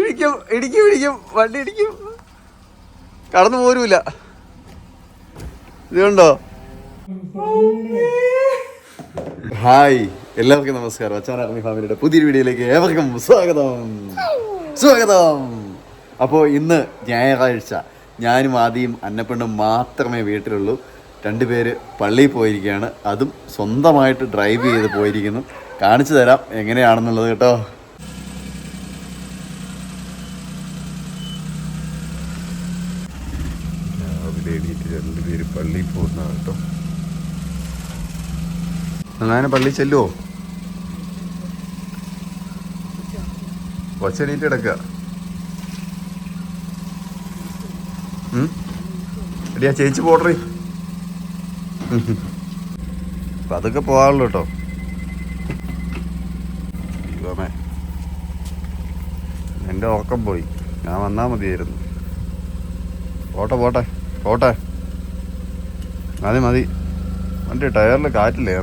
ഇടിക്കും ഇടിക്കും ഇടിക്കും. വണ്ടി ഇടിക്കും. കടന്നു പോരൂല. ഇതുണ്ടോ ഹായ് എല്ലാവർക്കും നമസ്കാരം. അച്ഛൻ അറിഞ്ഞ ഫാമിലിയുടെ പുതിയൊരു വീഡിയോയിലേക്ക് ഏവർക്കും സ്വാഗതം. സ്വാഗതം. അപ്പോൾ ഇന്ന് ഞായറാഴ്ച. ഞാനും ആദ്യം അന്നപ്പെണ്ണും മാത്രമേ വീട്ടിലുള്ളൂ. രണ്ടുപേര് പള്ളിയിൽ പോയിരിക്കുകയാണ്. അതും സ്വന്തമായിട്ട് ഡ്രൈവ് ചെയ്ത് പോയിരിക്കുന്നു. കാണിച്ചു തരാം എങ്ങനെയാണെന്നുള്ളത് കേട്ടോ. എണീറ്റ് രണ്ടുപേര് പള്ളിയിൽ പോകുന്ന കേട്ടോ. അങ്ങനെ പള്ളി ചെല്ലുവോ? ഒച്ചനീറ്റ് കിടക്കുക. എടിയാ ചേച്ചി പോട്ടറി അപ്പൊ അതൊക്കെ പോകാറുള്ളൂ കേട്ടോ. ദൈവമേ. എന്റെ ഉറക്കം പോയി. ഞാൻ വന്നാ മതിയായിരുന്നു. പോട്ടെ പോട്ടെ. പോട്ടെ. മതി മതി. വണ്ടി ടയറിൽ കാറ്റില്ലേ?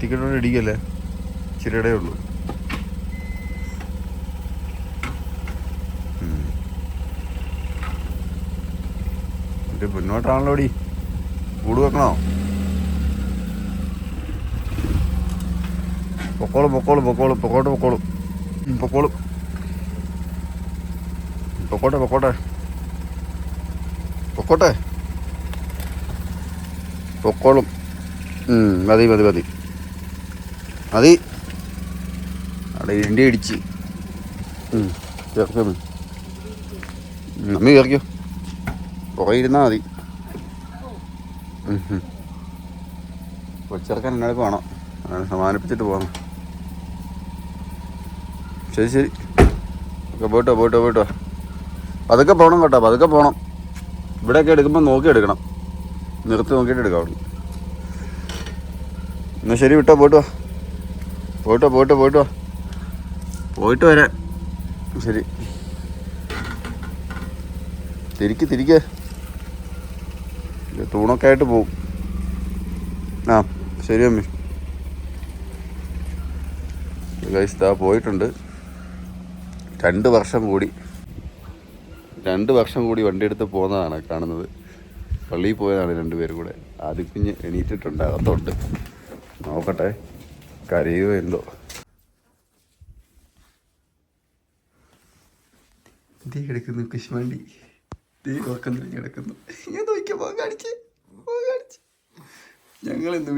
ടിക്കറ്റോട് ഇടിക്കല്ലേ? ഇച്ചിരിയുടെ ഉള്ളൂ. ഇത് മുന്നോട്ടാണല്ലോ ഡി കൂട് വെക്കണോ? പൊക്കോളും പൊക്കോളും പൊക്കോളും പൊക്കോട്ട് പൊക്കോളും. പൊക്കോളും. പൊക്കോട്ടെ പൊക്കോട്ടെ. പൊക്കോട്ടെ. പൊക്കോളും. മതി മതി മതി. മതി. അവിടെ ഇണ്ടി ഇടിച്ച്. ചേർക്കും ചേർക്കാം. നമ്മി കയറിക്കോ പുറകെ മതി. കൊച്ചിറക്കാൻ എന്നോട് വേണം അങ്ങനെ സമാനിപ്പിച്ചിട്ട് പോകണം ശരി ശരി. പോയിട്ടോ പോയിട്ടോ പോയിട്ടോ. പതുക്കെ പോകണം കേട്ടോ പതുക്കെ പോകണം ഇവിടെയൊക്കെ എടുക്കുമ്പോൾ നോക്കി എടുക്കണം. നിർത്തി നോക്കിയിട്ട് എടുക്കാം അവിടെ എന്നാൽ ശരി വിട്ടോ പോയിട്ട്. പോയിട്ടോ പോയിട്ടോ പോയിട്ട്. പോയിട്ട് വരാം. ശരി. തിരിക്ക് തിരിക്ക്. തൂണൊക്കെ ആയിട്ട് പോവും. ആ ശരി അമ്മി. ഗൈസ് ദാ പോയിട്ടുണ്ട്. രണ്ട് വർഷം കൂടി. രണ്ട് വർഷം കൂടി വണ്ടിയെടുത്ത് പോകുന്നതാണ് കാണുന്നത്. പള്ളിയിൽ പോയതാണ് രണ്ടുപേരും കൂടെ. ആദ്യ കുഞ്ഞ് എണീറ്റിട്ടുണ്ട് അകത്തോട്ട്. നോക്കട്ടെ കരയോ എന്തോ? തീ കിടക്കുന്നു കുശ്മണ്ടി തീ ഉറക്കം കിടക്കുന്നു. ഞാൻ നോക്കിയാ പോകാൻ കാണിച്ച് പോകാൻ കാണിച്ച്. ഞങ്ങൾ ഇന്ന്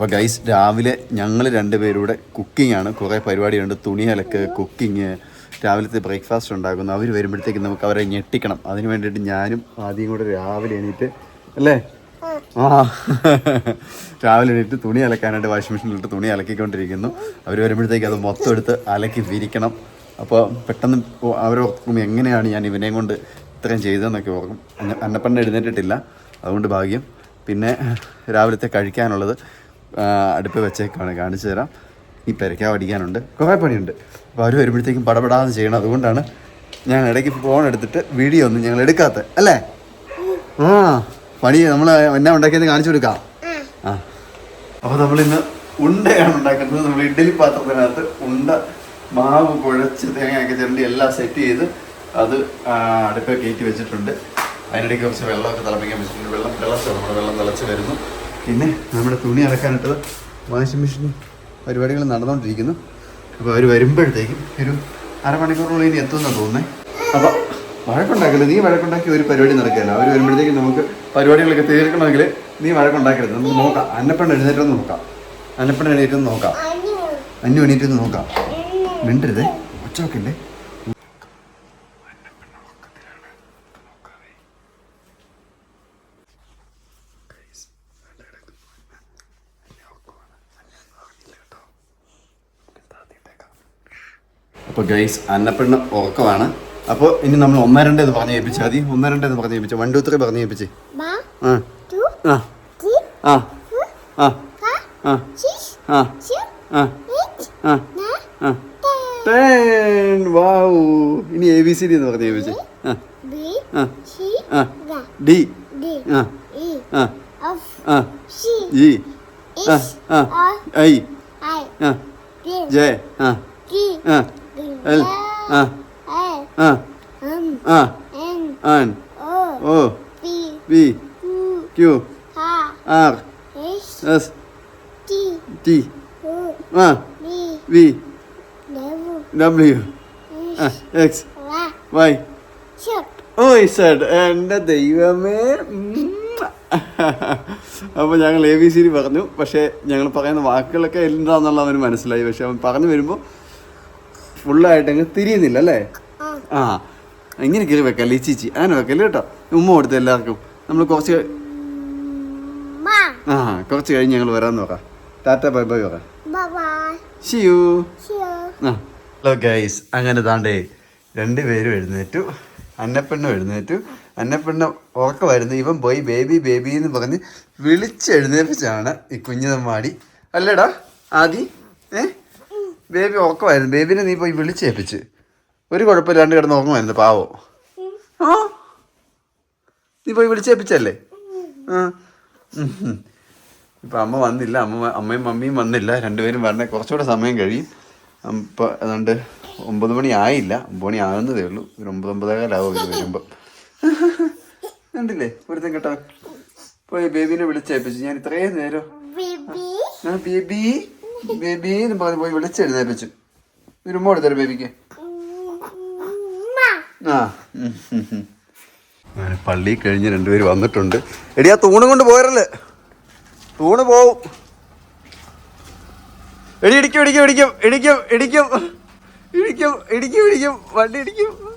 അപ്പോൾ ഗൈസ് രാവിലെ ഞങ്ങൾ രണ്ടുപേരൂടെ കുക്കിംഗ് ആണ്. കുറേ പരിപാടിയുണ്ട് തുണി അലക്ക് കുക്കിങ് രാവിലത്തെ ബ്രേക്ക്ഫാസ്റ്റ് ഉണ്ടാക്കുന്നു. അവർ വരുമ്പോഴത്തേക്ക് നമുക്ക് അവരെ ഞെട്ടിക്കണം. അതിന് വേണ്ടിയിട്ട് ഞാനും ആദ്യം കൂടെ രാവിലെ എണീറ്റ് അല്ലേ? ആ. രാവിലെ എണീറ്റ് തുണി അലക്കാനായിട്ട് വാഷിംഗ് മെഷീനിലിട്ട് തുണി അലക്കിക്കൊണ്ടിരിക്കുന്നു. അവർ വരുമ്പോഴത്തേക്ക് അത് മൊത്തം എടുത്ത് അലക്കി വിരിക്കണം. അപ്പോൾ പെട്ടെന്ന് അവരെ ഓർക്കും എങ്ങനെയാണ് ഞാൻ ഇവനെയും കൊണ്ട് ഇത്രയും ചെയ്തതെന്നൊക്കെ ഓർക്കും. അന്ന- അന്നപ്പണ്ണ എഴുന്നേറ്റിട്ടില്ല. അതുകൊണ്ട് ഭാഗ്യം. പിന്നെ രാവിലത്തെ കഴിക്കാനുള്ളത് അടുപ്പ് വെച്ചേക്കാണ്. കാണിച്ചു തരാം. ഈ പെരയ്ക്ക പഠിക്കാനുണ്ട് കുറേ പണിയുണ്ട്. അപ്പോൾ അവർ വരുമ്പോഴത്തേക്കും പടപെടാതെ ചെയ്യണം. അതുകൊണ്ടാണ് ഞാൻ ഇടയ്ക്ക് ഫോൺ എടുത്തിട്ട് വീഡിയോ ഒന്നും ഞങ്ങൾ എടുക്കാത്ത അല്ലേ? ആ പണി നമ്മൾ എന്നാ ഉണ്ടാക്കിയത് കാണിച്ചു കൊടുക്കാം. ആ. അപ്പോൾ നമ്മളിന്ന് ഉണ്ടയാണ് ഉണ്ടാക്കുന്നത്. നമ്മൾ ഇഡ്ഡലി പാത്രത്തിനകത്ത് ഉണ്ട മാവ് കുഴച്ച് തേങ്ങയൊക്കെ ചിരണ്ടി എല്ലാം സെറ്റ് ചെയ്ത് അത് അടുപ്പ് കയറ്റി വെച്ചിട്ടുണ്ട്. അതിനിടയ്ക്ക് കുറച്ച് വെള്ളമൊക്കെ തിളപ്പിക്കാൻ വെച്ചിട്ടുണ്ട്. വെള്ളം തിളച്ച് നമ്മുടെ വെള്ളം തിളച്ച് വരുന്നു. പിന്നെ നമ്മുടെ തുണി അലക്കാനിട്ടത് വാഷിംഗ് മെഷീൻ പരിപാടികൾ നടന്നുകൊണ്ടിരിക്കുന്നു. അപ്പോൾ അവർ വരുമ്പോഴത്തേക്കും ഒരു അരമണിക്കൂറിനുള്ളിൽ ഇനി എത്തുമെന്നാണ് തോന്നുന്നത് അപ്പോൾ വഴക്കുണ്ടാക്കില്ല നീ വഴക്കുണ്ടാക്കി ഒരു പരിപാടി നടക്കില്ല അവർ വരുമ്പോഴത്തേക്കും നമുക്ക് പരിപാടികളൊക്കെ തീർക്കണമെങ്കിൽ നീ വഴക്കുണ്ടാക്കരുത്. നമുക്ക് നോക്കാം. അന്നപ്പെണ്ണ എഴുന്നേറ്റൊന്ന് നോക്കാം. അന്നപ്പെണ്ണ എഴുന്നേറ്റൊന്ന് നോക്കാം. അന്നു എണീറ്റൊന്ന് നോക്കാം. മിണ്ടരുത്. ഒച്ചവെക്കല്ലേ? അപ്പോൾ ഗൈസ് അന്നപ്പെണ്ണ ഉറക്കമാണ് അപ്പോൾ ഇനി നമ്മൾ ഒന്നേ രണ്ടേന്ന് പറഞ്ഞു ഏൽപ്പിച്ചാൽ മതി. ഒന്നേ രണ്ടേന്ന് പറഞ്ഞു ഏൽപ്പിച്ചു. വൺ ടു ത്രീ പറഞ്ഞു ഏൽപ്പിച്ച്. ആ. ആ. ആ. ആ. ആ. ആ. ആ. ആ. ആ. ടെൻ വാവ് ഇനി എ ബി സി ഡി എന്ന് പറഞ്ഞു ചോദിച്ചേ ആ. ആ. ഡി ആ. ആ. ആ. ജി ആ. ആ. ഐ ആ. ജെ ആ. ആ. എൽ ആ L, ആ ആ N, N O, O Q, Q R, R S, S T, T ആ V, V W, W X, X Y. ഓ ഇസഡ് എന്റെ ദൈവമേ. അപ്പോൾ ഞങ്ങൾ എ ബി സി ഡി പറഞ്ഞു പക്ഷേ ഞങ്ങൾ പറയുന്ന വാക്കുകളൊക്കെ എന്താണെന്നുള്ള അവന് മനസ്സിലായി പക്ഷേ അവൻ പറഞ്ഞു വരുമ്പോൾ ഫുള്ളായിട്ട് അങ്ങ് തിരിയുന്നില്ല അല്ലേ ആ. ഇങ്ങനെ കയറി വെക്കല്ലേ ഈ ചീച്ചി അങ്ങനെ വെക്കല്ലേ കേട്ടോ ഉമ്മ കൊടുത്ത് എല്ലാവർക്കും. നമ്മൾ കുറച്ച് ആ കുറച്ച് കഴിഞ്ഞ് ഞങ്ങൾ വരാമെന്ന് നോക്കാം. Tata bye bye bye. See you. ആ. ഹലോ ഗൈസ് അങ്ങനെ താണ്ടേ രണ്ടുപേരും എഴുന്നേറ്റു. അന്നപ്പെണ്ണും എഴുന്നേറ്റു. അന്നപ്പെണ്ണ ഉറക്കമായിരുന്നു. ഇവൻ പോയി ബേബി ബേബി എന്ന് പറഞ്ഞ് വിളിച്ചെഴുന്നേൽപ്പിച്ചാണ് ഈ കുഞ്ഞിതമ്മാടി അല്ലേടാ ആദി? ബേബി ഉറക്കമായിരുന്നു. ബേബിനെ നീ പോയി വിളിച്ചേപ്പിച്ച് ഒരു കുഴപ്പമില്ല രണ്ട് കിടന്ന് ഉറങ്ങുമായിരുന്നു പാവോ. ആ? നീ പോയി വിളിച്ചേപ്പിച്ചല്ലേ ആ. ഇപ്പം അമ്മ വന്നില്ല. അമ്മ അമ്മയും മമ്മിയും വന്നില്ല. രണ്ടുപേരും വരണേ. കുറച്ചുകൂടെ സമയം കഴിയും. അപ്പോൾ അതുകൊണ്ട് ഒമ്പത് മണി ആയില്ല. ഒമ്പത് മണി ആകുന്നതേ ഉള്ളൂ. ഒരു ഒമ്പത് ഒമ്പതേകാലാവും ഇത് വരുമ്പം. കണ്ടില്ലേ? ഒരുത്തം കേട്ടോ. പോയി ബേബിനെ വിളിച്ചേപ്പിച്ചു ഞാൻ ഇത്രയും നേരം. ആ ബേബി? ബേബി എന്ന് പറഞ്ഞ് പോയി വിളിച്ചെഴുന്നേപ്പിച്ചു. ഒരു ഉമ്മ കൊടുത്തരും ബേബിക്ക്. ആ. പള്ളി കഴിഞ്ഞ് രണ്ടുപേര് വന്നിട്ടുണ്ട്. എടി ആ തൂണും കൊണ്ട് പോരല്ലേ? തൂണ് പോവും. എടി ഇടിക്കും ഇടിക്കും ഇടിക്കും ഇടിക്കും ഇടിക്കും. ഇടിക്കും ഇടിക്കും ഇടിക്കും. വണ്ടി ഇടിക്കും.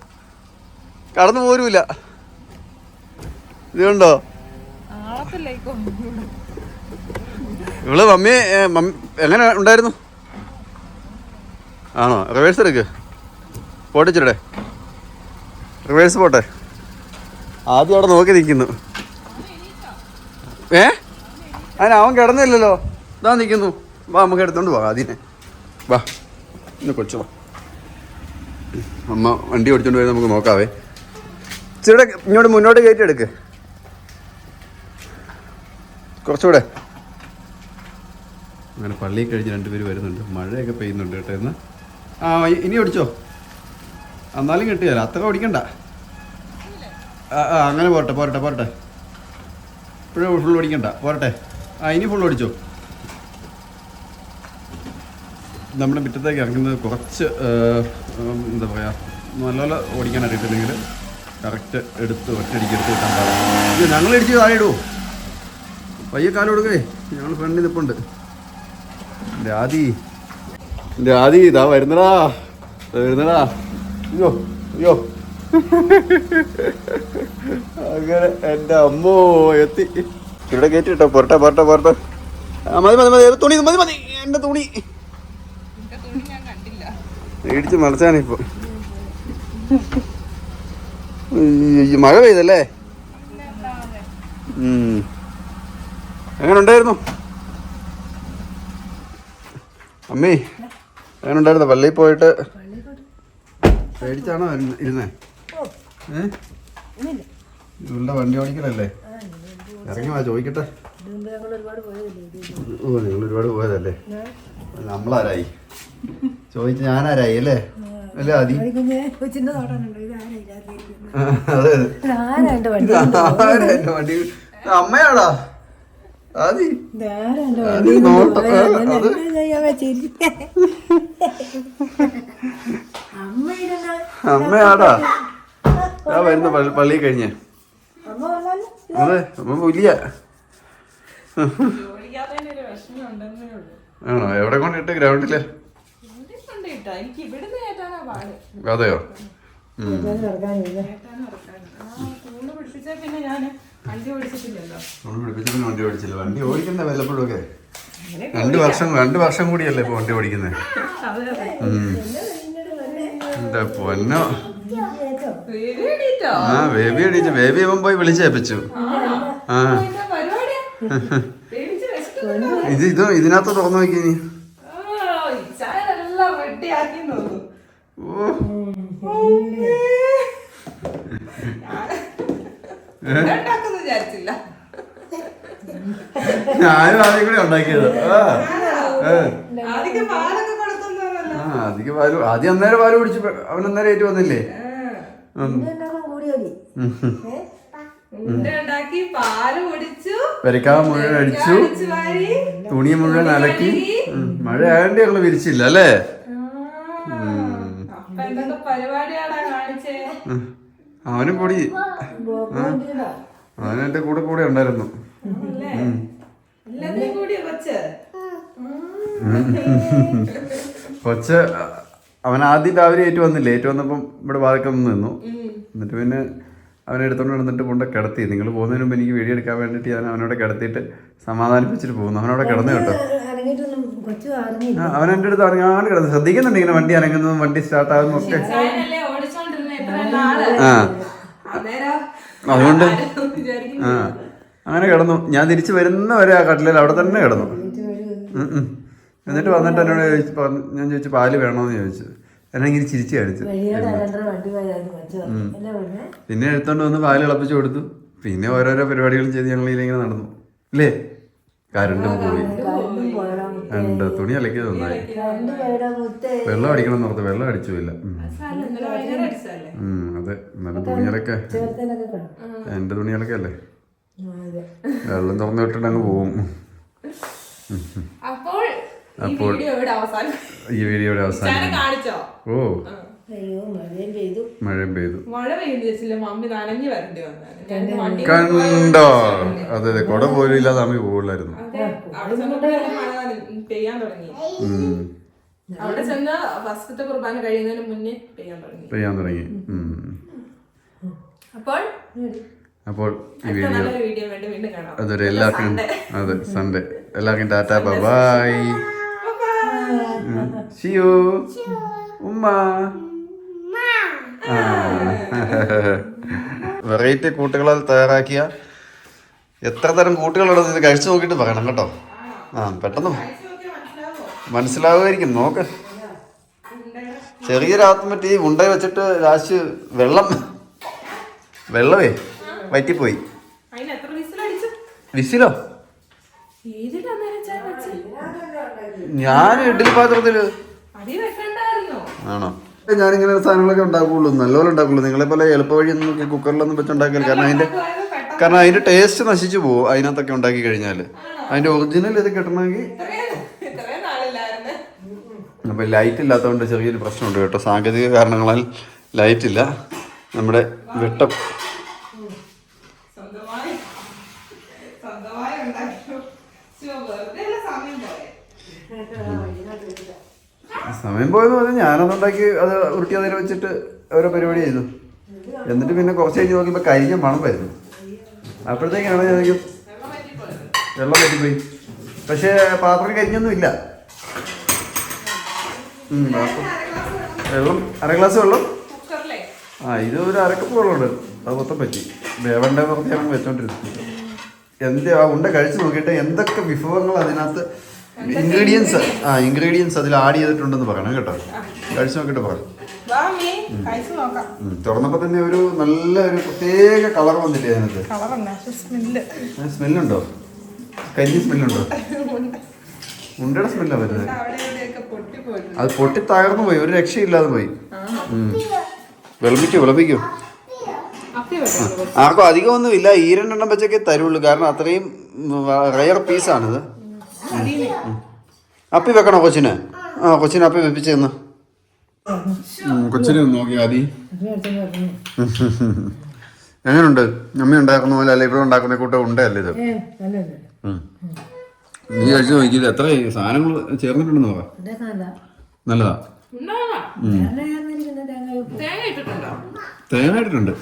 കടന്നു പോരൂല. ഇത് കണ്ടോ ഇവൾ മമ്മി എങ്ങനെ ഉണ്ടായിരുന്നു? ആണോ? റിവേഴ്സ് എടുക്ക്. പോട്ടിച്ചിടെ റിവേഴ്സ് പോട്ടെ. ആദ്യം അവിടെ നോക്കി നിൽക്കുന്നു. ഏ? അതിന് അവൻ കിടന്നില്ലല്ലോ. ഇതാ നിൽക്കുന്നു. വാ നമുക്ക് എടുത്തോണ്ട് വാ ആദ്യനെ വാ ഇന്ന് കൊച്ചു വാ. അമ്മ വണ്ടി ഓടിച്ചോണ്ട് പോയി നമുക്ക് നോക്കാവേ. ഇച്ചിരി ഇങ്ങോട്ട് മുന്നോട്ട് കയറ്റി എടുക്ക്. കുറച്ചുകൂടെ. അങ്ങനെ പള്ളി കഴിഞ്ഞ് രണ്ടുപേര് വരുന്നുണ്ട്. മഴയൊക്കെ പെയ്യുന്നുണ്ട് കേട്ടോ എന്ന് ആ ഇനി ഓടിച്ചോ? എന്നാലും കിട്ടിയല്ല അത്ര ഓടിക്കണ്ട. ആ അങ്ങനെ പോരട്ടെ പോരട്ടെ പോരട്ടെ. ഇപ്പോഴും ഫുൾ ഓടിക്കണ്ട. പോരട്ടെ. ആ ഇനി ഫുൾ ഓടിച്ചോ? നമ്മുടെ മുറ്റത്തേക്ക് ഇറങ്ങുന്നത് കുറച്ച് എന്താ പറയുക നല്ലപോലെ ഓടിക്കാൻ അറിയത്തില്ലെങ്കിൽ കറക്റ്റ് എടുത്ത് ഒറ്റയടിക്ക് എടുത്ത് കിട്ടാൻ പാടില്ല ഞങ്ങൾ ഇടിച്ച് താഴെ ഇടുവോ പയ്യെ കാലം കൊടുക്കേ. ഞങ്ങൾ ഫ്രണ്ടിൽ നിൽപ്പുണ്ട് എന്റെ ആദി ഇതാ വരുന്നടാ. വരുന്നടാ. അയ്യോ അയ്യോ. അങ്ങനെ എന്റെ അമ്മോ എത്തി. ഇവിടെ കയറ്റി കേട്ടോ പൊറട്ടെ പൊറട്ടെ പോരട്ടെ. ആ മതി മതി മതി തുണി മതി മതി. എന്റെ തുണി. ഇടിച്ച് മറച്ചാണിപ്പോ മഴ പെയ്തല്ലേ? ഉം. എങ്ങനെ ഉണ്ടായിരുന്നു? അമ്മേ അങ്ങനെ ഉണ്ടായിരുന്നു പള്ളിയിൽ പോയിട്ട് പേടിച്ചാണോ ഇരുന്ന്- ഇരുന്നേ? ഏ? ഇവളുടെ വണ്ടി ഓടിക്കണല്ലേ ഇറങ്ങി വാ ചോദിക്കട്ടെ. ഓ നിങ്ങൾ ഒരുപാട് പോയതല്ലേ? നമ്മളാരായി? ചോദിച്ച ഞാനാരായി അല്ലേ? അല്ലേ അതി. അതെ വണ്ടി? അമ്മയാടാ ആദി. അമ്മയാടാ. ആ പള്ളി കഴിഞ്ഞ. അതെ അമ്മ പുലിയ ആണോ? എവിടെ കൊണ്ടിട്ട്? ഗ്രൗണ്ടിൽ? അതെയോ? പിന്നെ ഞാൻ വണ്ടി ഓടിച്ചിട്ടില്ലല്ലോ. നമ്മൾ പിടിപ്പിച്ചപ്പോൾ വണ്ടി ഓടിച്ചില്ല. വണ്ടി ഓടിക്കുന്ന വല്ലപ്പോഴും ഒക്കെ രണ്ട് വർഷം രണ്ട് വർഷം കൂടിയല്ലേ ഇപ്പൊ വണ്ടി ഓടിക്കുന്നത് എന്റെ പൊന്നോ? ആ ബേബി അടിച്ചു ബേബി അവൻ പോയി വിളിച്ചേപ്പിച്ചു ആ. എന്താ? ഇത് ഇത് ഇതിനകത്ത് തുറന്നു നോക്കി നീ തോന്നുന്നു. ഉണ്ടാക്കുന്നു വിചാരിച്ചില്ല ഞാനും ആദ്യം കൂടെ ഉണ്ടാക്കിയത്. ആദ്യം പാലൊക്കെ കൊടുക്കുന്നതല്ലോ ആ അധികം പാൽ ആദ്യം അന്നേരം പാൽ കുടിച്ച് അവൻ അന്നേരം ഏറ്റു വന്നില്ലേ ഉണ്ടാക്കി പാൽ കുടിച്ചു പെരക്കാവ് മുഴുവൻ അടിച്ചു തുണി മുഴുവൻ അലക്കി. മഴ ആയതുകൊണ്ട് ഞങ്ങൾ വിരിച്ചില്ല അല്ലേ. അവനും പൊടി അവൻ എന്റെ കൂടെ കൂടെ ഉണ്ടായിരുന്നു. കൊച്ച്? അവൻ ആദ്യം രാവിലെ ഏറ്റു വന്നില്ലേ? ഏറ്റു വന്നപ്പം ഇവിടെ വാഴക്കം നിന്നു എന്നിട്ട് പിന്നെ അവനെ എടുത്തോണ്ട് നടന്നിട്ട് കൊണ്ട് കിടത്തി. നിങ്ങൾ പോകുന്നതിന് മുമ്പ് എനിക്ക് വീഡിയോ എടുക്കാൻ വേണ്ടിയിട്ട് ഞാൻ അവനോട് കിടത്തിയിട്ട് സമാധാനിപ്പിച്ചിട്ട് പോകുന്നു. അവനോട് കിടന്നു കേട്ടോ. അവൻ എന്റെ അടുത്ത് അറിഞ്ഞാണ്ട് കിടന്നു. ശ്രദ്ധിക്കുന്നുണ്ട് ഇങ്ങനെ വണ്ടി അനങ്ങുന്നതും വണ്ടി സ്റ്റാർട്ട് ആകുന്നതും ഒക്കെ. ആ. അതുകൊണ്ട് ആ അങ്ങനെ കിടന്നു. ഞാൻ തിരിച്ചു വരുന്ന വരെ ആ കട്ടിലിൽ അവിടെ തന്നെ കിടന്നു. എന്നിട്ട് വന്നിട്ട് എന്നോട് ചോദിച്ചു ഞാൻ ചോദിച്ചു പാൽ വേണോന്ന് ചോദിച്ചു. എന്നെ ഇങ്ങനെ ചിരിച്ചു കാണിച്ചു. പറഞ്ഞേ പിന്നെ? എടുത്തോണ്ട് വന്ന് പാൽ ഇളപ്പിച്ചു കൊടുത്തു. പിന്നെ ഓരോരോ പരിപാടികളും ചെയ്ത് ഞങ്ങൾ ഇതിലിങ്ങനെ നടന്നു. അല്ലേ കരണ്ടും പോയി. ഉണ്ട് തുണി അലക്കിയത് നന്നായി. വെള്ളം അടിക്കണം എന്ന് ഓർത്ത് വെള്ളം അടിച്ചതല്ലേ അതെ. നല്ല തുണികളൊക്കെ. എന്റെ തുണികളൊക്കെ അല്ലേ? വെള്ളം തുറന്നു വിട്ടിട്ട് അങ്ങ് പോവും. അപ്പോൾ ഈ വീഡിയോ ഇവിടെ അവസാനം ഓ. അയ്യോ മഴയും പെയ്തു. മഴയും പെയ്തു. മഴ പെയ്യുന്ന വെച്ചില്ല മമ്മി നനഞ്ഞു വരേണ്ടി വന്നാണ് കണ്ടോ? അതെ അതെ കുട പോലും ഇല്ലാതെ അമ്മ പോകില്ലായിരുന്നു പെയ്യാൻ തുടങ്ങി. ഉം. അവിടെ ചെന്ന് ഫസ്റ്റത്തെ കുർബാന കഴിയുന്നതിന് മുന്നേ പെയ്യാൻ തുടങ്ങി. പെയ്യാൻ തുടങ്ങി. അപ്പോൾ അപ്പോൾ ഈ വീഡിയോ നല്ലൊരു വീഡിയോ വേണ്ടി വീണ്ടും കാണാം. അതൊരു എല്ലാവർക്കും അതെ സൺഡേ എല്ലാവർക്കും ടാറ്റ ബൈ ഉമ്മ. വെറൈറ്റി കൂട്ടുകളാൽ തയ്യാറാക്കിയ എത്ര തരം കൂട്ടുകളുള്ളത് ഇത് കഴിച്ചു നോക്കിയിട്ട് പറയണം കേട്ടോ. ആ പെട്ടെന്ന് മനസ്സിലാവുമായിരിക്കും. നോക്ക്. ചെറിയൊരു ഈ ഉണ്ടായി വെച്ചിട്ട് രാശ് വെള്ളം വെള്ളമേ വറ്റിപ്പോയി. വിസിലോ? ഞാൻ ഇഡ്ഡലി പാത്രത്തിൽ. ആണോ? ഞാനിങ്ങനെ സാധനങ്ങളൊക്കെ ഉണ്ടാക്കുള്ളൂ. നല്ലപോലെ ഉണ്ടാക്കുള്ളൂ. നിങ്ങളെ പോലെ എളുപ്പ വഴി ഒന്നും കുക്കറിലൊന്നും വെച്ച് ഉണ്ടാക്കില്ല കാരണം അതിന്റെ കാരണം അതിന്റെ ടേസ്റ്റ് നശിച്ചു പോകും അതിനകത്തൊക്കെ ഉണ്ടാക്കി കഴിഞ്ഞാൽ അതിന്റെ ഒറിജിനൽ ഇത് കിട്ടണമെങ്കിൽ അപ്പോൾ ലൈറ്റ് ഇല്ലാത്തതുകൊണ്ട് ചെറിയൊരു പ്രശ്നമുണ്ട് കേട്ടോ. സാങ്കേതിക കാരണങ്ങളാൽ ലൈറ്റ് ഇല്ല. നമ്മുടെ വെട്ടം സമയം പോയെന്ന് പറഞ്ഞാൽ ഞാനതുണ്ടാക്കി അത് ഉരുട്ടി അതിൽ വെച്ചിട്ട് ഓരോ പരിപാടി ചെയ്തു. എന്നിട്ട് പിന്നെ കുറച്ച് കഴിഞ്ഞ് നോക്കിയപ്പോൾ കരിഞ്ഞ മണം വരുന്നു. അപ്പോഴത്തേക്കാണ് ഞാൻ വെള്ളം പറ്റിപ്പോയി പക്ഷേ പാത്രം കരിഞ്ഞൊന്നും ഇല്ല. വെള്ളം അര ഗ്ലാസ് വെള്ളം. ആ ഇത് ഒരു അരക്കപ്പ് വെള്ളമുണ്ട്. അത് മൊത്തം പറ്റി. വേവണ്ടെന്ന് പറഞ്ഞ് ഞങ്ങൾ വെച്ചോണ്ടിരുന്നു. എന്ത് ആ ഉണ്ട കഴിച്ചു നോക്കിയിട്ട് എന്തൊക്കെ വിഭവങ്ങൾ അതിനകത്ത് ഇൻഗ്രീഡിയൻസ് ആ ഇൻഗ്രീഡിയൻസ് അതിൽ ആഡ് ചെയ്തിട്ടുണ്ടെന്ന് പറയണം കേട്ടോ. കഴിച്ചു നോക്കിയിട്ട് പറ. തുറന്നപ്പോ തന്നെ ഒരു നല്ല ഒരു പ്രത്യേക കളർ വന്നില്ലേ അതിനകത്ത്? സ്മെല്ല് സ്മെല്ലുണ്ടോ കഞ്ഞി സ്മെല്ലുണ്ടോ ഉണ്ടയുടെ സ്മെല്ലാണ് വരുന്നത്. അത് പൊട്ടി തകർന്നു പോയി ഒരു രക്ഷയില്ലാതെ പോയി. വിളമ്പിക്കും വിളമ്പിക്കോ. ആർക്കും അധികമൊന്നും ഇല്ല ഈ രണ്ടെണ്ണം വെച്ചൊക്കെ തരുള്ളൂ. കാരണം അത്രയും റയർ പീസാണിത് അപ്പി വെക്കണോ കൊച്ചിന്? ആ കൊച്ചിന് അപ്പി വെപ്പിച്ച് കൊച്ചിനെ കൊച്ചിന് നോക്കി ആദി. എങ്ങനെയുണ്ട് അമ്മ ഉണ്ടാക്കുന്ന പോലെ അല്ല? ഇവിടെ ഉണ്ടാക്കുന്ന കൂട്ടം ഉണ്ടല്ലേ ഇത്? നീ കഴിച്ചു നോക്കിയത് എത്ര സാധനങ്ങൾ ചേർന്നിട്ടുണ്ടെന്ന് നല്ല നല്ലതാ. തേങ്ങ ഇട്ടിട്ടുണ്ടോ? തേങ്ങ ഇട്ടിട്ടുണ്ട്.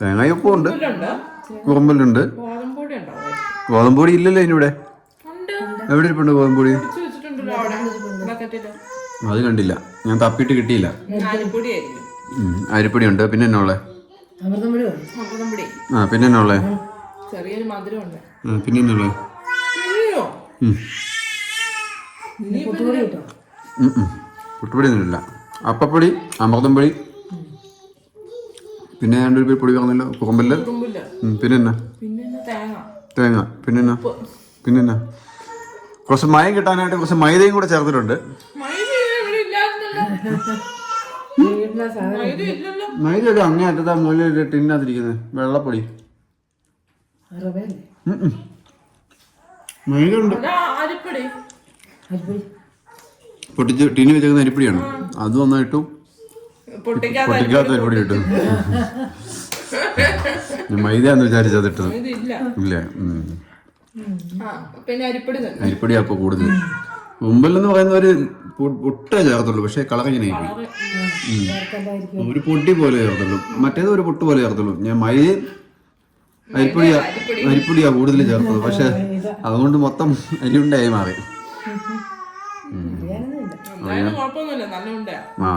തേങ്ങായൊപ്പം ഉണ്ട്. കുറുമ്പലുണ്ട് ഗോതമ്പൊടി ഇല്ലല്ലോ ഇതിനിവിടെ എവിടെ ഇരിപ്പുണ്ട് ഗോതമ്പൊടി ബക്കറ്റിൽ. അത് കണ്ടില്ല. ഞാൻ തപ്പിട്ട് കിട്ടിയില്ല. അരിപ്പൊടി ഉണ്ട് പിന്നെ എന്നാ ഉള്ളേ? ആ പിന്നെ എന്നാ ഉള്ളേ? ചെറിയൊരു പിന്നെ എന്നാ ഉള്ളേ? ഉം. പുട്ടുപൊടി ഒന്നുമില്ല അപ്പപ്പൊടി അമൃതം പൊടി പിന്നെ രണ്ടൊരു പേര് പൊടി പറഞ്ഞല്ലോ കുറുമ്പല്ല. കുറുമ്പില്ല. പിന്നെ എന്നാ? തേങ്ങ. തേങ്ങ. പിന്നെ എന്നാ? പിന്നെ എന്നാ? കുറച്ച് മയം കിട്ടാനായിട്ട് കുറച്ച് മൈദയും കൂടെ ചേർത്തിട്ടുണ്ട്. മൈദ ഒരു അങ്ങേ അറ്റത്താ മുകളിൽ ടിന്നകത്തിരിക്കുന്നത് വെള്ളപ്പൊടി. മൈദ ഉണ്ട് പൊട്ടിച്ച് ടിന്നി വെച്ചേക്കുന്ന അരിപ്പൊടിയാണ്. അത് നന്നായിട്ടു പൊട്ടിക്കാത്ത അരിപ്പൊടി കിട്ടും മൈദ എന്ന് വിചാരിച്ചത് ഇട്ടത്. ഇല്ല. പിന്നെ അരിപ്പൊടി അപ്പോൾ കൂടുതൽ. മുമ്പല്ലെന്ന് പറയുന്ന ഒരു പുട്ടേ ചേർത്തുള്ളൂ പക്ഷെ. ചേർക്കണ്ടായിരിക്കും ഒരു പൊടി പോലെ ചേർത്തുള്ളൂ. മറ്റേത് ഒരു പുട്ട് പോലെ ചേർത്തുള്ളൂ. ഞാൻ മൈദ അരിപ്പൊടിയാ അരിപ്പൊടിയാ കൂടുതൽ ചേർത്തത്. പക്ഷെ അതുകൊണ്ട് മൊത്തം അരിയുണ്ടായി മാറി. ആ.